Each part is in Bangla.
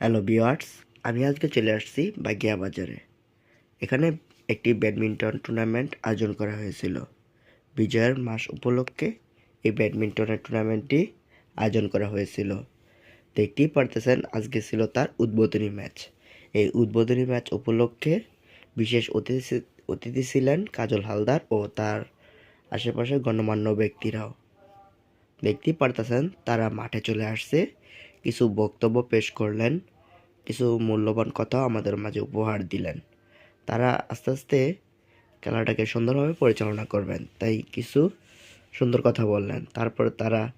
হ্যালো বিওয়ার্স আমি আজকে চলে আসছি বাগিয়া বাজারে। এখানে একটি ব্যাডমিন্টন টুর্নামেন্ট আয়োজন করা হয়েছিল। বিজয়ের মাস উপলক্ষে এই ব্যাডমিন্টনের টুর্নামেন্টটি আয়োজন করা হয়েছিল। দেখতেই পারতেছেন, আজকে ছিল তার উদ্বোধনী ম্যাচ। এই উদ্বোধনী ম্যাচ উপলক্ষে বিশেষ অতিথি অতিথি ছিলেন কাজল হালদার ও তার আশেপাশে গণ্যমান্য ব্যক্তিরাও। দেখতেই পারতেছেন, তারা মাঠে চলে আসছে কিছু বক্তব্য পেশ করলেন, কিছু মূল্যবান কথাও আমাদের মাঝে উপহার দিলেন। তারা আস্তে আস্তে খেলাটাকে সুন্দরভাবে পরিচালনা করবেন, তাই কিছু সুন্দর কথা বললেন। তারপর তারা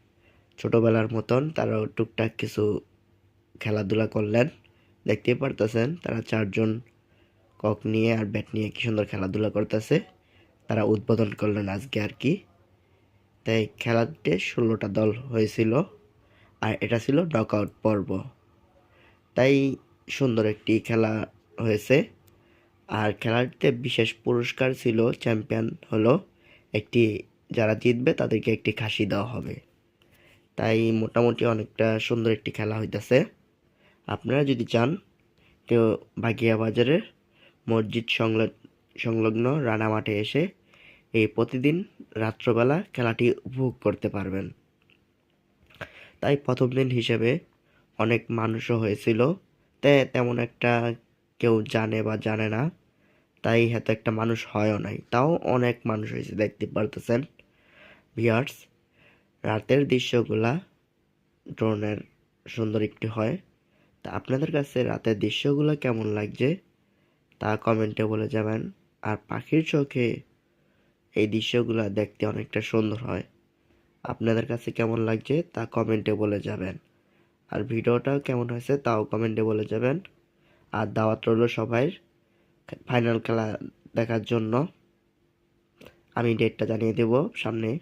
ছোটোবেলার মতন তারাও টুকটাক কিছু খেলাধুলা করলেন। দেখতেই পারতেছেন তারা চারজন কক নিয়ে আর ব্যাট নিয়ে কি সুন্দর খেলাধুলা করতেছে। তারা উদ্বোধন করলেন আজকে আর কি। তাই খেলাতে ষোলোটা দল হয়েছিল। আর এটা ছিল নকআউট পর্ব। তাই সুন্দর একটি খেলা হয়েছে। আর খেলাটিতে বিশেষ পুরস্কার ছিল চ্যাম্পিয়ন হলো একটি, যারা জিতবে তাদেরকে একটি খাসি দেওয়া হবে। তাই মোটামুটি অনেকটা সুন্দর একটি খেলা হইতেছে। আপনারা যদি চান, কেউ বাগিয়া বাজারের মসজিদ সংলগ্ন রানা মাঠে এসে এই প্রতিদিন রাত্রবেলা খেলাটি উপভোগ করতে পারবেন। তাই প্রথম দিন হিসেবে অনেক মানুষও হয়েছিল। তে তেমন একটা কেউ জানে বা জানে না। তাই এত একটা মানুষ হয়ও নাই। তাও অনেক মানুষ হয়েছে, দেখতে পারতেছেন ভিয়ার্স রাতের দৃশ্যগুলা ড্রোনের সুন্দর একটি হয়। তা আপনাদের কাছে রাতের দৃশ্যগুলো কেমন লাগছে? তা কমেন্টে বলে যাবেন। আর পাখির চোখে এই দৃশ্যগুলো দেখতে অনেকটা সুন্দর হয়। আপনাদের কাছে কেমন লাগছে তা কমেন্টে বলে যাবেন। আর ভিডিওটাও কেমন হয়েছে তাও কমেন্টে বলে যাবেন। আর দাওয়াত রইল সবাই ফাইনাল খেলা দেখার জন্য। আমি ডেটটা জানিয়ে দেব সামনে।